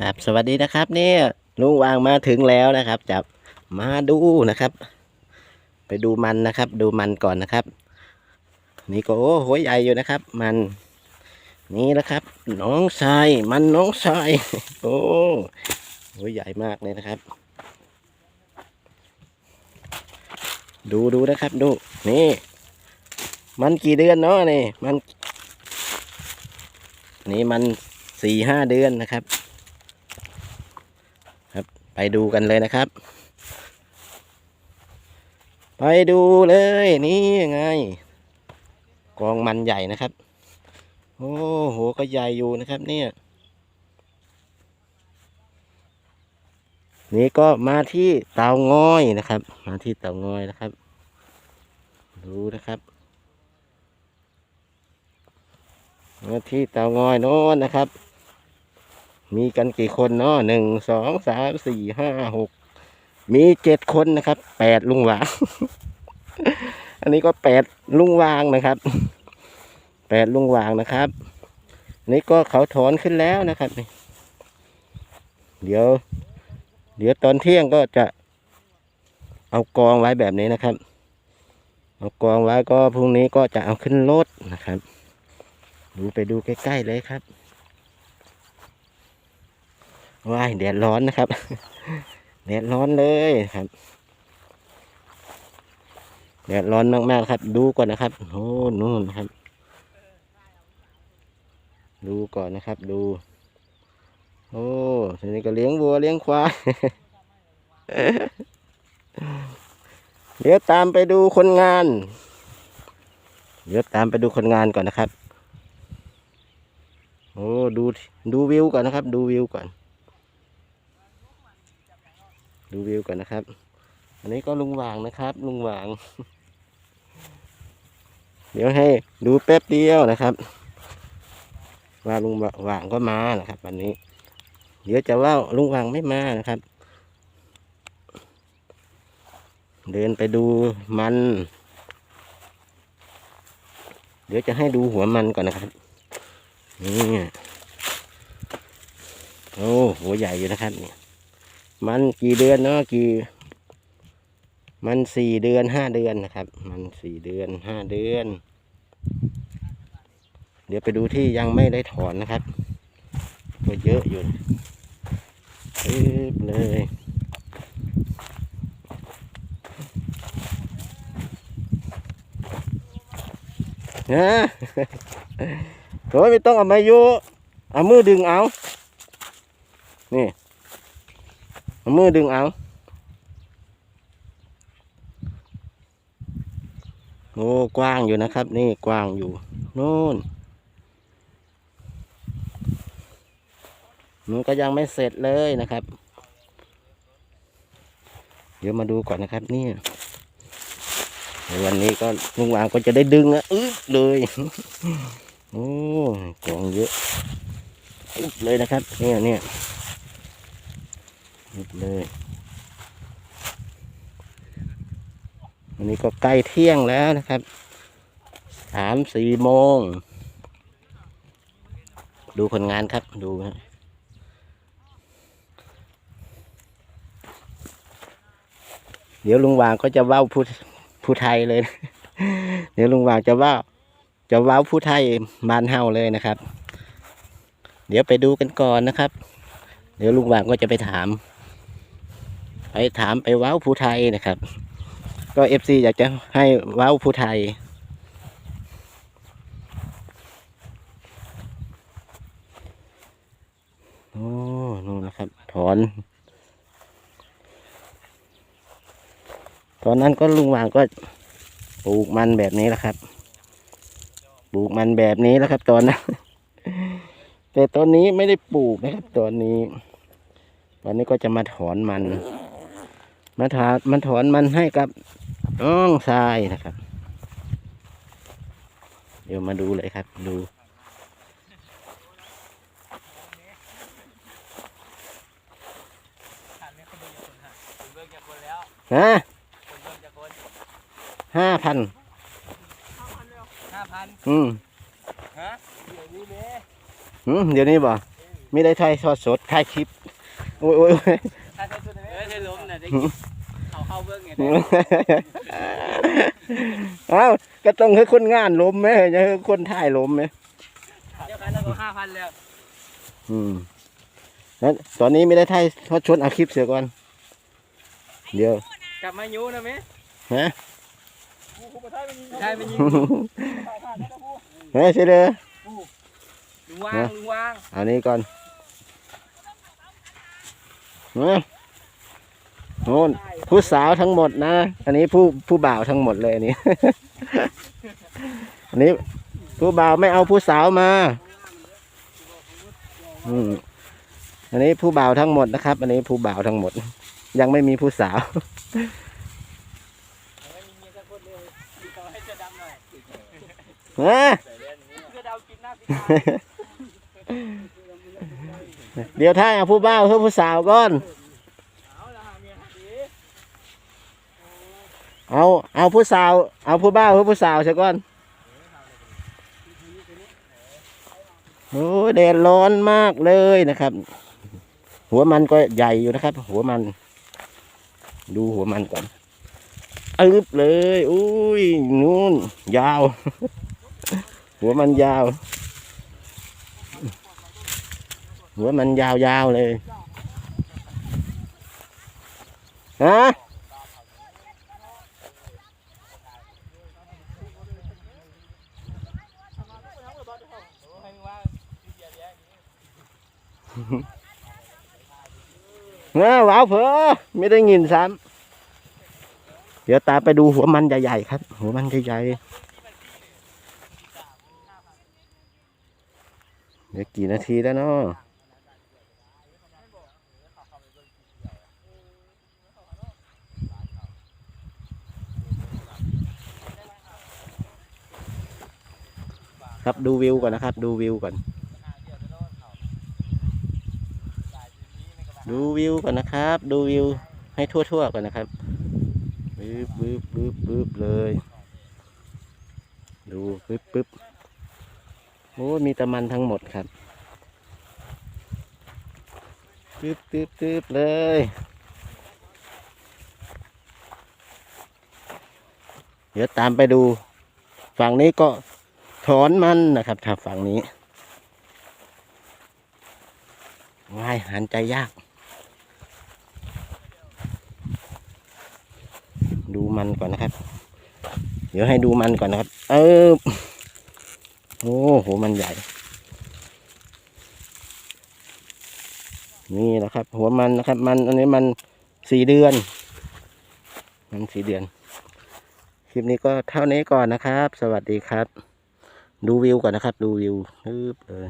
ครับ สวัสดีนะครับ เนี่ยลุงวางมาถึงแล้วนะครับจะมาดูนะครับ ไปดูมันนะครับ ดูมันก่อนนะครับ นี่ก็โอ้หัวใหญ่อยู่นะครับ มันนี่นะครับ น้องชายมันน้องชายโอ้หัวใหญ่มากเลยนะครับ ดูดูนะครับ ดู นี่ มันกี่เดือนเนาะนี่มัน นี่มันสี่ห้าเดือนนะครับ ไปดูกันเลยนะครับ ไปดูเลยนี่ยังไง กองมันใหญ่นะครับ โอ้โหก็ใหญ่อยู่นะครับ เนี่ย นี่ก็มาที่เตางอยนะครับ มาที่เตางอยนะครับ ดูนะครับมาที่เตางอยโน้นนะครับ มีกันกี่คนเนาะหนึ่งสองสามสี่ห้าหกมีเจ็ดคนนะครับแปดลุงวาง อันนี้ก็แปดลุงวางนะครับแปดลุงวางนะครับ นี่ก็เขาถอนขึ้นแล้วนะครับนี่เดี๋ยว เดี๋ยวตอนเที่ยงก็จะเอากองไว้แบบนี้นะครับ เอากองไว้ก็พรุ่งนี้ก็จะเอาขึ้นรถนะครับ ดูไปดูใกล้ๆเลยครับ ว้ายแดดร้อนนะครับ แดดร้อนเลยครับแดดร้อนมากๆครับ ดูก่อนนะครับโอ้นู่นครับ ดูก่อนนะครับ ดู โอ้ทีนี้ก็เลี้ยงวัวเลี้ยงควายเดี๋ยวตามไปดูคนงาน เดี๋ยวตามไปดูคนงานก่อนนะครับ โอ้ดูดูวิวก่อนนะครับ ดูวิวก่อน ดูวิวก่อนนะครับ อันนี้ก็ลุงหวางนะครับ ลุงหวาง เดี๋ยวให้ดูแป๊บเดียวนะครับ ว่าลุงหวางก็มานะครับ วันนี้ เดี๋ยวจะว่าลุงหวางไม่มานะครับ เดินไปดูมัน เดี๋ยวจะให้ดูหัวมันก่อนนะครับนี่โอ้หัวใหญ่อยู่นะครับเนี่ย มันกี่เดือนเนาะกี่ มันสี่เดือนห้าเดือนนะครับ มันสี่เดือนห้าเดือน เดี๋ยวไปดูที่ยังไม่ได้ถอนนะครับ ก็เยอะอยู่ปึ๊บเลยนะโอ้ยไม่ต้องเอามายู่เอามือดึงเอา นี่ มือดึงเอาโอ้กว้างอยู่นะครับ นี่กว้างอยู่โน่นมันก็ยังไม่เสร็จเลยนะครับ เดี๋ยวมาดูก่อนนะครับนี่วันนี้ก็ลุงวางก็จะได้ดึงอะอึ๊บเลยโอ้กองเยอะอึ๊บเลยนะครับ เนี่ยเนี่ย อึ๊บเลยอันนี้ก็ใกล้เที่ยงแล้วนะครับ สามสี่โมง ดูคนงานครับ ดูนะเดี๋ยวลุงวางก็จะว้าผู้ผู้ไทยเลยนะเดี๋ยวลุงวางจะว่าจะว้าผู้ไทยบ้านเฮาเลยนะครับ เดี๋ยวไปดูกันก่อนนะครับ เดี๋ยวลุงวางก็จะไปถาม ไปถามไปว้าวผู้ไทยนะครับ ก็เอฟซีอยากจะให้ว้าวผู้ไทย โอ้นู่นนะครับ ถอน ตอนนั้นก็ลุงวางก็ปลูกมันแบบนี้แหละครับปลูกมันแบบนี้แล้วครับ ตอนนั้นแต่ตอนนี้ไม่ได้ปลูกนะครับ ตอนนี้ตอนนี้ก็จะมาถอนมัน มาถอนมันถอนมันให้กับน้องทรายนะครับ เดี๋ยวมาดูเลยครับ ดูขันเนี่ยคนเบิ่งจากคนฮะคนเบิ่งจากคนแล้วฮะคนเบิ่งจากคนห้าพันห้าพันอืมฮะเดี๋ยวนี้เด้อืมเดี๋ยวนี้บ่ไม่ได้ถ่ายทอดสดถ่ายคลิป โอ้ยโอ้ยโอ้ย ถ้าใช้ตัวนี้เออใช้ล้มน่ะได้เขาเข้าเบื้องไงเอ้าก็ต้องให้คนงานล้มไหมจะให้คนถ่ายล้มไหมเดี๋ยวกันแล้วก็ห้าพันแล้วอืมแล้วตอนนี้ไม่ได้ถ่ายทอดชนเอาคลิปเสียก่อน เดี๋ยวกลับมายูนะมั้ยฮะใช่มันยิงเฮ้ยเสียเลยลุงวางลุงวางเอานี้ก่อนนะ โน่นผู้สาวทั้งหมดนะ อันนี้ผู้ผู้บ่าวทั้งหมดเลยอันนี้ อันนี้ผู้บ่าวไม่เอาผู้สาวมา อืมอันนี้ผู้บ่าวทั้งหมดนะครับ อันนี้ผู้บ่าวทั้งหมด ยังไม่มีผู้สาวเมียสักคนเลยต่อให้เสื้อดำหน่อยฮะเสื้อดำปิดหน้าปิดตา เดี๋ยวถ้าเอาผู้บ่าวเพื่อผู้สาวก่อน เอาเอาผู้สาว เอาผู้บ่าวเพื่อผู้สาวเสียก่อน โอ้ยแดดร้อนมากเลยนะครับ หัวมันก็ใหญ่อยู่นะครับ หัวมัน ดูหัวมันก่อนอึบเลย อุ้ยนู่น ยาว หัวมันยาว หัวมันยาวๆเลยฮะให้มึงางเบียร์เบียร์เออว้าวเพอไม่ได้ยินซ้ำเดี๋ยวตาไปดูหัวมันใหญ่ๆครับ หัวมันใหญ่ๆเดี๋ยวกี่นาทีแล้วเนาะ ดูวิวก่อนนะครับ ดูวิวก่อน ดูวิวก่อนนะครับ ดูวิวให้ทั่วๆก่อนนะครับปึ๊บปึ๊บปึ๊บปึ๊บเลย ดูปึ๊บปึ๊บโอ้มีตะมันทั้งหมดครับปึ๊บปึ๊บปึ๊บเลย เดี๋ยวตามไปดู ฝั่งนี้ก็ ถอนมันนะครับถ้าฝั่งนี้ง่ายหันใจยาก ดูมันก่อนนะครับ เดี๋ยวให้ดูมันก่อนนะครับ เออโอ้โหมันใหญ่ นี่นะครับ หัวมันนะครับ มันอันนี้มันสี่เดือน มันสี่เดือน คลิปนี้ก็เท่านี้ก่อนนะครับ สวัสดีครับ ดูวิวก่อนนะครับ ดูวิวปึ๊บเออ